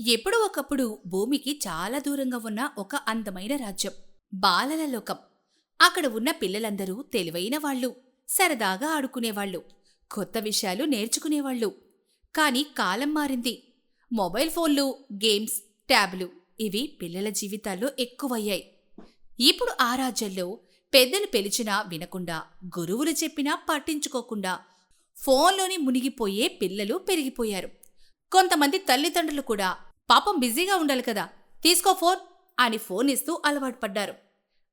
ఎప్పుడో ఒకప్పుడు భూమికి చాలా దూరంగా ఉన్న ఒక అందమైన రాజ్యం బాలల లోకం. అక్కడ ఉన్న పిల్లలందరూ తెలివైన వాళ్ళు సరదాగా ఆడుకునేవాళ్ళు కొత్త విషయాలు నేర్చుకునేవాళ్ళు. కానీ కాలం మారింది. మొబైల్ ఫోన్లు గేమ్స్ ట్యాబ్లు ఇవి పిల్లల జీవితాల్లో ఎక్కువయ్యాయి. ఇప్పుడు ఆ రాజ్యంలో పెద్దలు పిలిచినా వినకుండా గురువులు చెప్పినా పట్టించుకోకుండా ఫోన్లోని మునిగిపోయే పిల్లలు పెరిగిపోయారు. కొంతమంది తల్లిదండ్రులు కూడా పాపం బిజీగా ఉండాలి కదా. తీసుకో ఫోన్ అని ఫోన్ ఇస్తూ అలవాటు పడ్డారు.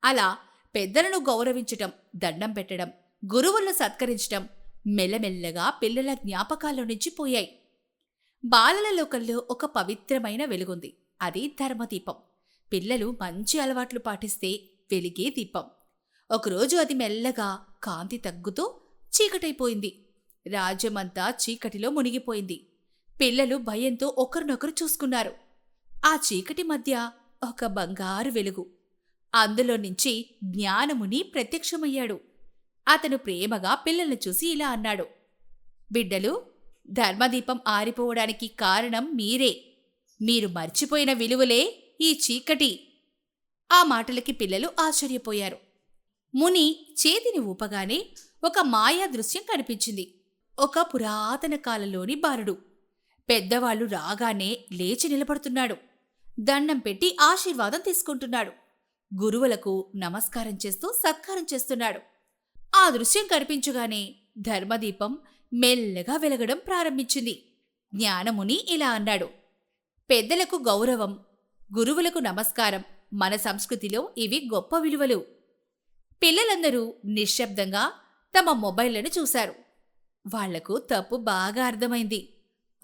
అలా పెద్దలను గౌరవించటం దండం పెట్టడం గురువులను సత్కరించటం మెల్లమెల్లగా పిల్లల జ్ఞాపకాల్లో నుంచి పోయాయి. బాలల లోకంలో ఒక పవిత్రమైన వెలుగుంది. అది ధర్మదీపం. పిల్లలు మంచి అలవాట్లు పాటిస్తే వెలిగే దీపం. ఒకరోజు అది మెల్లగా కాంతి తగ్గుతూ చీకటైపోయింది. రాజ్యమంతా చీకటిలో మునిగిపోయింది. పిల్లలు భయంతో ఒకరినొకరు చూసుకున్నారు. ఆ చీకటి మధ్య ఒక బంగారు వెలుగు. అందులో నుంచి జ్ఞానముని ప్రత్యక్షమయ్యాడు. అతను ప్రేమగా పిల్లల్ని చూసి ఇలా అన్నాడు. బిడ్డలు ధర్మదీపం ఆరిపోవడానికి కారణం మీరే. మీరు మర్చిపోయిన విలువలే ఈ చీకటి. ఆ మాటలకి పిల్లలు ఆశ్చర్యపోయారు. ముని చేతిని ఊపగానే ఒక మాయా దృశ్యం కనిపించింది. ఒక పురాతన కాలంలోని బాలుడు. పెద్దవాళ్ళు రాగానే లేచి నిలబడుతున్నాడు. దండం పెట్టి ఆశీర్వాదం తీసుకుంటున్నాడు. గురువులకు నమస్కారం చేస్తూ సత్కారం చేస్తున్నాడు. ఆ దృశ్యం కనిపించగానే ధర్మదీపం మెల్లగా వెలగడం ప్రారంభించింది. జ్ఞానముని ఇలా అన్నాడు. పెద్దలకు గౌరవం గురువులకు నమస్కారం మన సంస్కృతిలో ఇవి గొప్ప విలువలు. పిల్లలందరూ నిశ్శబ్దంగా తమ మొబైళ్ళను చూశారు. వాళ్ళకు తప్పు బాగా అర్థమైంది.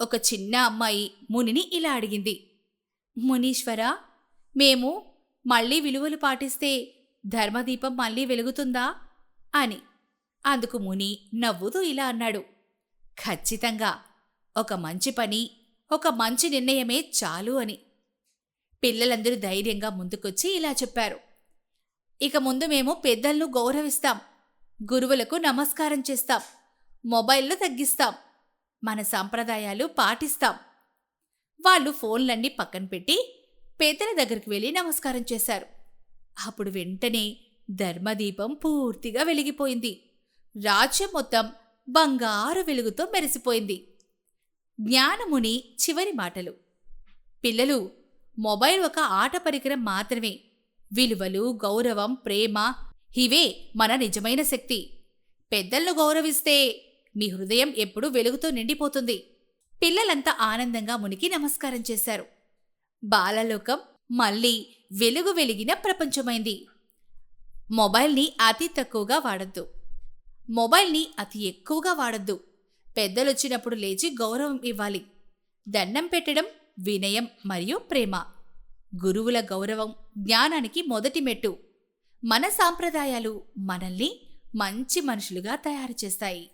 ఒక చిన్న అమ్మాయి మునిని ఇలా అడిగింది. మునీశ్వర మేము మళ్ళీ విలువలు పాటిస్తే ధర్మదీపం మళ్ళీ వెలుగుతుందా? అని. అందుకు ముని నవ్వుతూ ఇలా అన్నాడు. ఖచ్చితంగా. ఒక మంచి పని ఒక మంచి నిర్ణయమే చాలు అని. పిల్లలందరూ ధైర్యంగా ముందుకొచ్చి ఇలా చెప్పారు. ఇక ముందు మేము పెద్దలను గౌరవిస్తాం. గురువులకు నమస్కారం చేస్తాం. మొబైల్ను తగ్గిస్తాం. మన సంప్రదాయాలు పాటిస్తాం. వాళ్ళు ఫోన్లన్నీ పక్కన పెట్టి పెద్దల దగ్గరికి వెళ్ళి నమస్కారం చేశారు. అప్పుడు వెంటనే ధర్మదీపం పూర్తిగా వెలిగిపోయింది. రాజ్యం మొత్తం బంగారు వెలుగుతో మెరిసిపోయింది. జ్ఞానముని చివరి మాటలు. పిల్లలు మొబైల్ ఒక ఆట పరికరం మాత్రమే. విలువలు గౌరవం ప్రేమ ఇవే మన నిజమైన శక్తి. పెద్దలను గౌరవిస్తే మీ హృదయం ఎప్పుడూ వెలుగుతో నిండిపోతుంది. పిల్లలంతా ఆనందంగా మునికి నమస్కారం చేశారు. బాలలోకం మళ్ళీ వెలుగు వెలిగిన ప్రపంచమైంది. మొబైల్ని అతి తక్కువగా వాడద్దు. మొబైల్ని అతి ఎక్కువగా వాడద్దు. పెద్దలొచ్చినప్పుడు లేచి గౌరవం ఇవ్వాలి. దండం పెట్టడం వినయం మరియు ప్రేమ. గురువుల గౌరవం జ్ఞానానికి మొదటి మెట్టు. మన సాంప్రదాయాలు మనల్ని మంచి మనుషులుగా తయారు చేస్తాయి.